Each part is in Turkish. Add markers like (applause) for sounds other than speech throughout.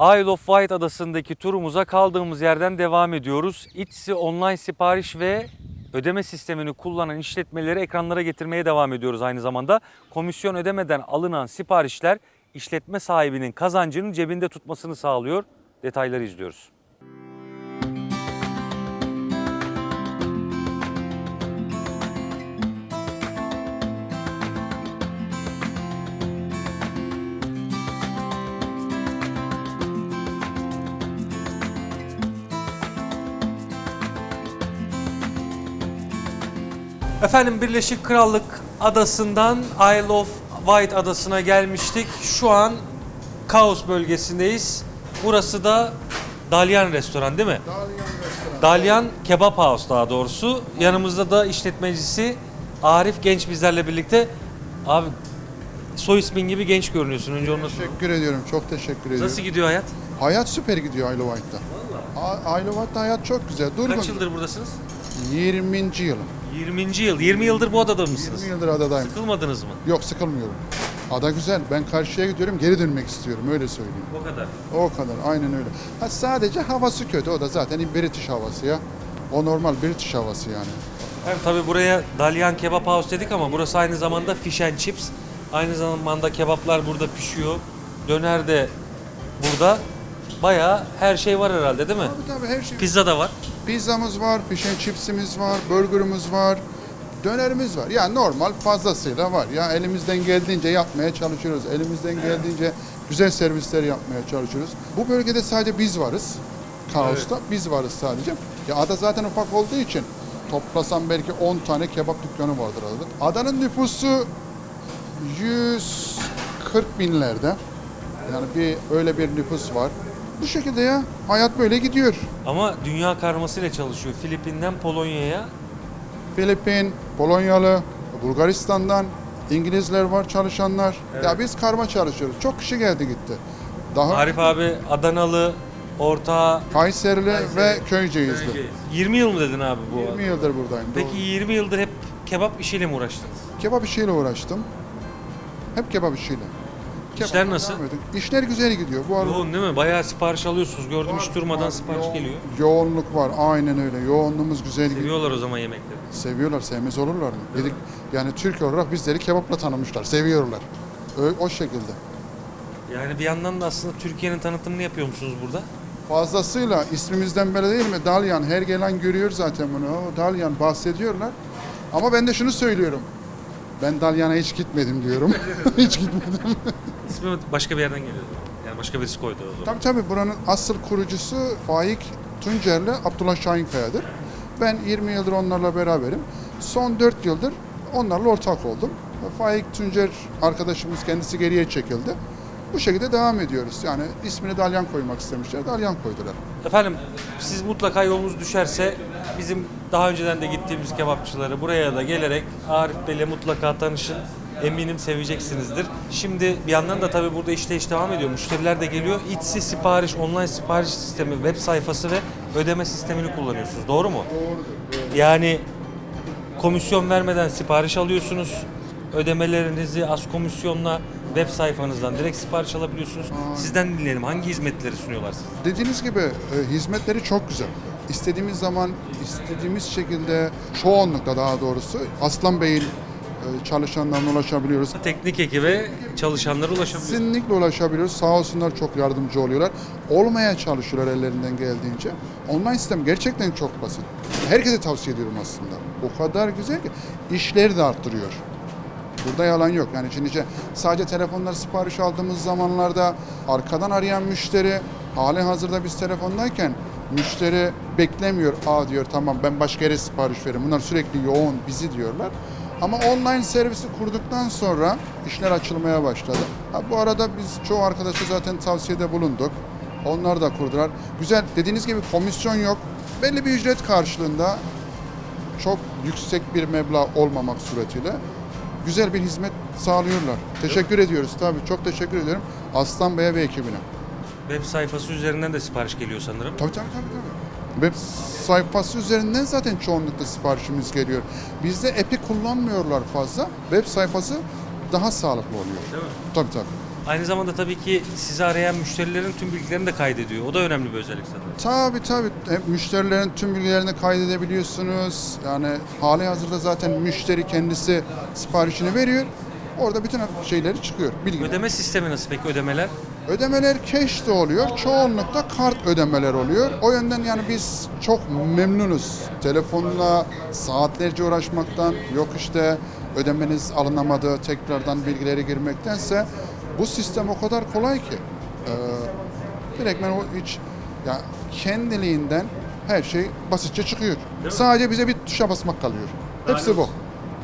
Isle of Wight adasındaki turumuza kaldığımız yerden devam ediyoruz. Etsy online sipariş ve ödeme sistemini kullanan işletmeleri ekranlara getirmeye devam ediyoruz aynı zamanda. Komisyon ödemeden alınan siparişler işletme sahibinin kazancının cebinde tutmasını sağlıyor. Detayları izliyoruz. Efendim Birleşik Krallık adasından Isle of Wight adasına gelmiştik. Şu an Kaos bölgesindeyiz. Burası da Dalyan Restoran değil mi? Dalyan Kebap House daha doğrusu. Yanımızda da işletmecisi Arif Genç bizlerle birlikte. Abi soy ismin gibi genç görünüyorsun. Önce onu. Teşekkür ediyorum. Çok teşekkür ediyorum. Nasıl gidiyor hayat? Hayat süper gidiyor Isle of Wight'ta. A- Isle of Wight'ta hayat çok güzel. Durgun. Kaç yıldır buradasınız? 20. yılım. 20. yıl. 20 yıldır bu adada mısınız? 20 yıldır adadayım. Sıkılmadınız mı? Yok sıkılmıyorum. Ada güzel. Ben karşıya gidiyorum. Geri dönmek istiyorum. Öyle söyleyeyim. O kadar. O kadar. Aynen öyle. Ha, sadece havası kötü. O da zaten British havası ya. O normal British havası yani. Evet, tabii buraya Dalyan Kebap House dedik ama burası aynı zamanda fish and chips. Aynı zamanda kebaplar burada pişiyor. Döner de burada. Bayağı her şey var herhalde değil mi? Tabii tabii her şey. Pizza da var. Pizzamız var, fish and chipsimiz var, burgerımız var, dönerimiz var. Yani normal fazlasıyla var. Ya elimizden geldiğince yapmaya çalışıyoruz. Elimizden geldiğince güzel servisler yapmaya çalışıyoruz. Bu bölgede sadece biz varız. Kaos'ta biz varız sadece. Ya ada zaten ufak olduğu için toplasam belki 10 tane kebap dükkanı vardır adada. Adanın nüfusu 140 binlerde. Yani bir öyle bir nüfus var. Bu şekilde ya hayat böyle gidiyor. Ama dünya karmasıyla çalışıyor. Filipin'den Polonya'ya. Filipin, Polonyalı, Bulgaristan'dan İngilizler var çalışanlar. Ya biz karma çalışıyoruz. Çok kişi geldi gitti. Daha Arif abi Adanalı, Orta Kayserili ve Köyceğizli. 20 yıl mı dedin abi bu? 20 yıldır buradayım. Peki doğru. 20 yıldır hep kebap işiyle mi uğraştınız? Kebap işiyle uğraştım. Hep kebap işiyle. İşler nasıl? devam. İşler güzel gidiyor. Bu arada Yoğun değil mi? Bayağı sipariş alıyorsunuz. Gördüm hiç durmadan var. sipariş Yoğun- geliyor. Yoğunluk var. Aynen öyle. Yoğunluğumuz güzel gidiyor. Seviyorlar o zaman yemekleri. Seviyorlar. Sevmez olurlar mı? Dedik yani Türk olarak bizleri kebapla tanımışlar. Seviyorlar. Ö- O şekilde. Yani bir yandan da aslında Türkiye'nin tanıtımını yapıyor musunuz burada? Fazlasıyla ismimizden böyle değil mi? Dalyan. Her gelen görüyor zaten bunu. O Dalyan bahsediyorlar. Ama ben de şunu söylüyorum. Ben Dalyan'a hiç gitmedim diyorum. (laughs) hiç gitmedim. (laughs) İsmi başka bir yerden geliyor. Yani başka birisi koydu o zaman. tabii tabii buranın asıl kurucusu Faik Tuncer'le Abdullah Şahinkaya'dır. Ben 20 yıldır onlarla beraberim. Son 4 yıldır onlarla ortak oldum. Faik Tuncer arkadaşımız kendisi geriye çekildi. Bu şekilde devam ediyoruz. Yani ismini Dalyan koymak istemişler. Dalyan koydular. Efendim siz mutlaka yolunuz düşerse bizim daha önceden de gittiğimiz kebapçıları buraya da gelerek Arif Bey'le mutlaka tanışın. Eminim seveceksinizdir. Şimdi bir yandan da tabii burada işleyiş devam ediyor. Müşteriler de geliyor. Etsy sipariş, online sipariş sistemi, web sayfası ve ödeme sistemini kullanıyorsunuz. Doğru mu? Doğrudur. Yani komisyon vermeden sipariş alıyorsunuz. Ödemelerinizi az komisyonla web sayfanızdan direkt sipariş alabiliyorsunuz. Sizden dinleyelim. Hangi hizmetleri sunuyorlar size? Dediğiniz gibi e, hizmetleri çok güzel. İstediğimiz zaman, istediğimiz şekilde çoğunlukla daha doğrusu Aslan Bey'in çalışanlarına ulaşabiliyoruz. Teknik ekibe çalışanlara ulaşabiliyor. Kesinlikle ulaşabiliyoruz. Sağ olsunlar çok yardımcı oluyorlar. Olmaya çalışıyorlar ellerinden geldiğince. Online sistem gerçekten çok basit. Herkese tavsiye ediyorum aslında. O kadar güzel ki işleri de arttırıyor. Burada yalan yok. Yani şimdi işte sadece telefonlar sipariş aldığımız zamanlarda arkadan arayan müşteri hali hazırda biz telefondayken müşteri beklemiyor. Aa diyor tamam ben başka yere sipariş veririm. Bunlar sürekli yoğun bizi diyorlar. Ama online servisi kurduktan sonra işler açılmaya başladı. Ha, bu arada biz çoğu arkadaşa zaten tavsiyede bulunduk. Onlar da kurdular. Güzel dediğiniz gibi komisyon yok. Belli bir ücret karşılığında çok yüksek bir meblağ olmamak suretiyle güzel bir hizmet sağlıyorlar. Teşekkür ediyoruz tabii. Çok teşekkür ediyorum Aslan Bey'e ve ekibine. Web sayfası üzerinden de sipariş geliyor sanırım. Tabii tabii tabii. tabii. Web sayfası üzerinden zaten çoğunlukla siparişimiz geliyor. Bizde app'i kullanmıyorlar fazla. Web sayfası daha sağlıklı oluyor. Değil mi? Tabii tabii. Aynı zamanda tabii ki sizi arayan müşterilerin tüm bilgilerini de kaydediyor. O da önemli bir özellik sanırım. Tabii tabii. Hep müşterilerin tüm bilgilerini kaydedebiliyorsunuz. Yani hali hazırda zaten müşteri kendisi siparişini veriyor. Orada bütün şeyleri çıkıyor. Bilgiler. Ödeme sistemi nasıl peki ödemeler? Ödemeler cash de oluyor. Çoğunlukla kart ödemeler oluyor. O yönden yani biz çok memnunuz. Telefonla saatlerce uğraşmaktan yok işte ödemeniz alınamadı tekrardan bilgileri girmektense bu sistem o kadar kolay ki. Ee, direkt ben o hiç ya kendiliğinden her şey basitçe çıkıyor. Sadece bize bir tuşa basmak kalıyor. Hepsi bu.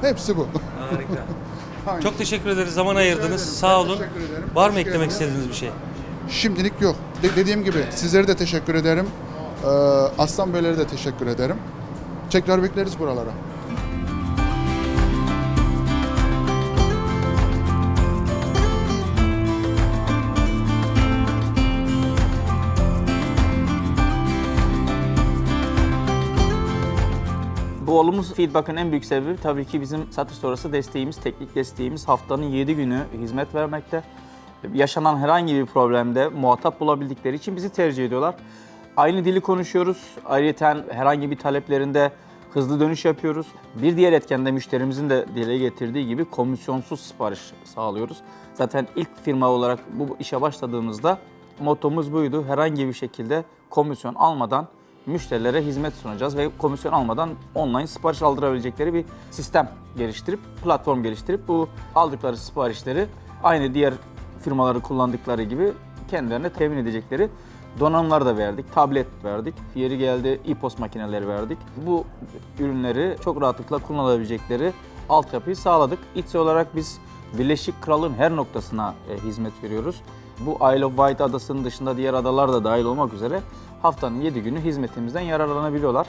Hepsi bu. Harika. (laughs) Aynen. Çok teşekkür ederiz. Zaman Rica ayırdınız. ederim. Sağ Ben olun. Var mı eklemek istediğiniz bir şey? Şimdilik yok. De- dediğim gibi sizlere de teşekkür ederim. Ee, Aslan Beylere de teşekkür ederim. Tekrar bekleriz buralara. Bu olumsuz feedback'ın en büyük sebebi tabii ki bizim satış sonrası desteğimiz, teknik desteğimiz haftanın 7 günü hizmet vermekte. Yaşanan herhangi bir problemde muhatap bulabildikleri için bizi tercih ediyorlar. Aynı dili konuşuyoruz. Ayrıca herhangi bir taleplerinde hızlı dönüş yapıyoruz. Bir diğer etken de müşterimizin de dile getirdiği gibi komisyonsuz sipariş sağlıyoruz. Zaten ilk firma olarak bu işe başladığımızda mottomuz buydu. Herhangi bir şekilde komisyon almadan müşterilere hizmet sunacağız ve komisyon almadan online sipariş aldırabilecekleri bir sistem geliştirip, platform geliştirip bu aldıkları siparişleri aynı diğer firmaları kullandıkları gibi kendilerine temin edecekleri donanımlar da verdik, tablet verdik, yeri geldi e-post makineleri verdik. Bu ürünleri çok rahatlıkla kullanabilecekleri altyapıyı sağladık. İTSE olarak biz Birleşik Kral'ın her noktasına e, hizmet veriyoruz. Bu Isle of Wight adasının dışında diğer adalar da dahil olmak üzere haftanın 7 günü hizmetimizden yararlanabiliyorlar.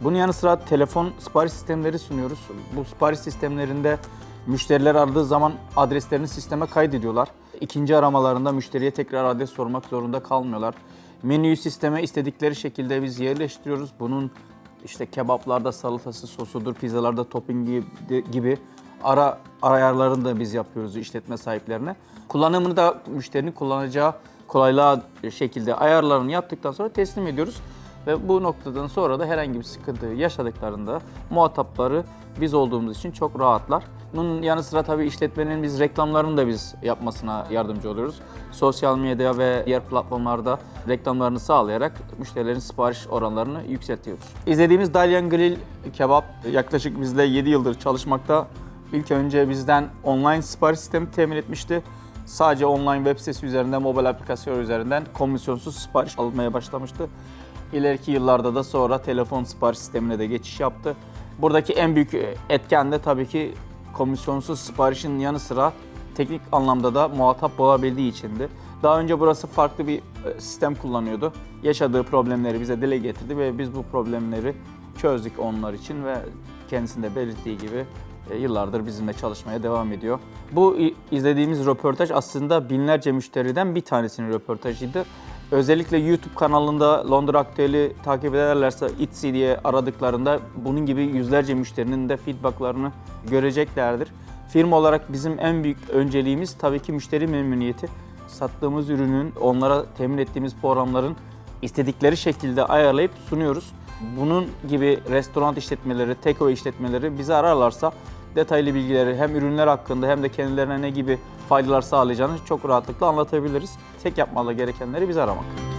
Bunun yanı sıra telefon sipariş sistemleri sunuyoruz. Bu sipariş sistemlerinde müşteriler aradığı zaman adreslerini sisteme kaydediyorlar. İkinci aramalarında müşteriye tekrar adres sormak zorunda kalmıyorlar. Menüyü sisteme istedikleri şekilde biz yerleştiriyoruz. Bunun işte kebaplarda salatası, sosudur, pizzalarda toppingi gibi ara ayarlarını da biz yapıyoruz işletme sahiplerine. Kullanımını da müşterinin kullanacağı kolaylığa şekilde ayarlarını yaptıktan sonra teslim ediyoruz. Ve bu noktadan sonra da herhangi bir sıkıntı yaşadıklarında muhatapları biz olduğumuz için çok rahatlar. Bunun yanı sıra tabii işletmenin biz reklamlarını da biz yapmasına yardımcı oluyoruz. Sosyal medya ve diğer platformlarda reklamlarını sağlayarak müşterilerin sipariş oranlarını yükseltiyoruz. İzlediğimiz Dalyan Grill kebap yaklaşık bizde 7 yıldır çalışmakta. İlk önce bizden online sipariş sistemi temin etmişti. Sadece online web sitesi üzerinden, mobil aplikasyon üzerinden komisyonsuz sipariş almaya başlamıştı. İleriki yıllarda da sonra telefon sipariş sistemine de geçiş yaptı. Buradaki en büyük etken de tabii ki komisyonsuz siparişin yanı sıra teknik anlamda da muhatap olabildiği içindi. Daha önce burası farklı bir e, sistem kullanıyordu. Yaşadığı problemleri bize dile getirdi ve biz bu problemleri çözdük onlar için ve kendisinde belirttiği gibi yıllardır bizimle çalışmaya devam ediyor. Bu izlediğimiz röportaj aslında binlerce müşteriden bir tanesinin röportajıydı. Özellikle YouTube kanalında Londra Aktüel'i takip ederlerse Etsy diye aradıklarında bunun gibi yüzlerce müşterinin de feedbacklarını göreceklerdir. Firma olarak bizim en büyük önceliğimiz tabii ki müşteri memnuniyeti. Sattığımız ürünün, onlara temin ettiğimiz programların istedikleri şekilde ayarlayıp sunuyoruz. Bunun gibi restoran işletmeleri, takeaway işletmeleri bizi ararlarsa detaylı bilgileri hem ürünler hakkında hem de kendilerine ne gibi faydalar sağlayacağını çok rahatlıkla anlatabiliriz. Tek yapmalı gerekenleri bizi aramak.